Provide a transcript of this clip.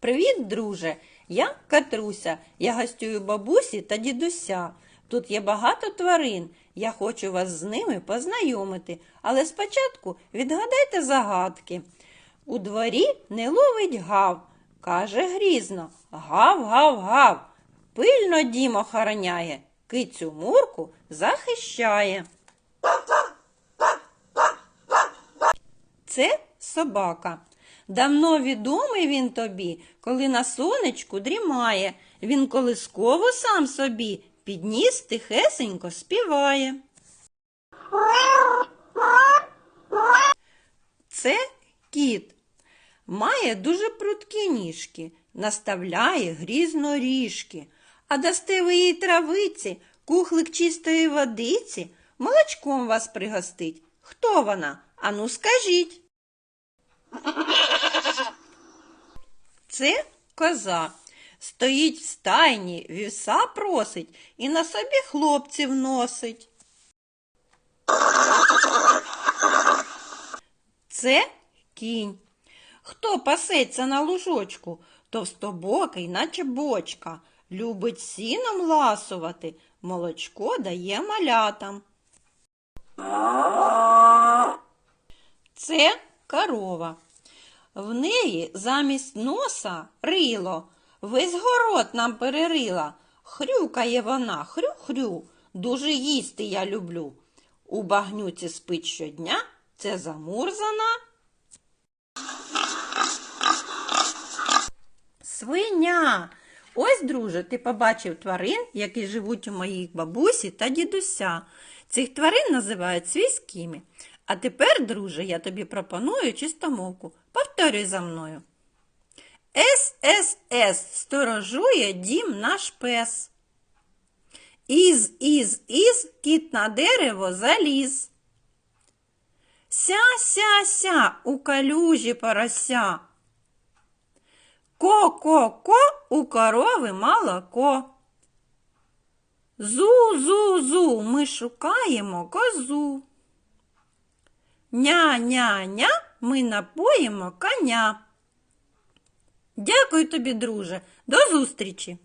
Привіт, друже! Я Катруся. Я гостюю бабусі та дідуся. Тут є багато тварин. Я хочу вас з ними познайомити, але спочатку відгадайте загадки. У дворі не ловить гав, каже грізно. Гав, гав, гав. Пильно дім охороняє, кицю мурку захищає. Це собака. Давно відомий він тобі, коли на сонечку дрімає. Він колисково сам собі підніс тихесенько співає. Це кіт. Має дуже прудкі ніжки, наставляє грізно ріжки. А дасте ви їй травиці, кухлик чистої водиці, молочком вас пригостить. Хто вона? Ану скажіть. Це коза. Стоїть в стайні, вівса просить і на собі хлопців носить. Це кінь. Хто пасеться на лужочку, товстобокий, наче бочка, любить сіном ласувати, молочко дає малятам. Це корова. В неї замість носа рило, весь город нам перерила. Хрюкає вона, хрю-хрю, дуже їсти я люблю. У багнюці спить щодня, це замурзана. Свиня. Ось, друже, ти побачив тварин, які живуть у моїй бабусі та дідуся. Цих тварин називають свійськими. А тепер, друже, я тобі пропоную чистомовку. Повторюй за мною. ССС сторожує дім наш пес. Із, із, із кіт на дерево заліз. Ся, ся, ся у калюжі порося. Ко-ко-ко у корови молоко. Зу-зу-зу ми шукаємо козу. Ня-ня-ня ми напоїмо коня. Дякую тобі, друже. До зустрічі!